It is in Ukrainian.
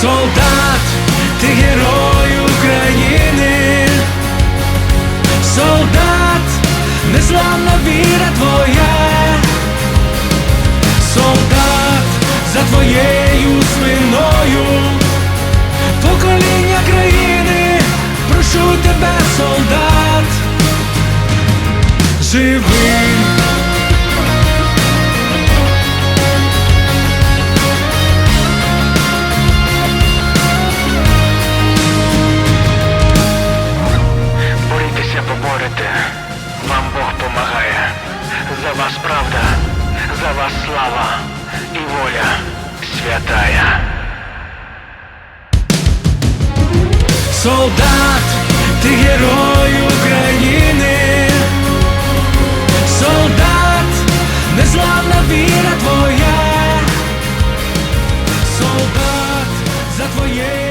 Солдат, ти герой України, солдат, незламна віра твоя, солдат за твоєю спиною, покоління країни, прошу тебе, солдат, живи. Поборете, вам Бог помагає. За вас правда, за вас слава і воля святая. Солдат, ти герой України, солдат, незламна віра твоя, солдат за твоєю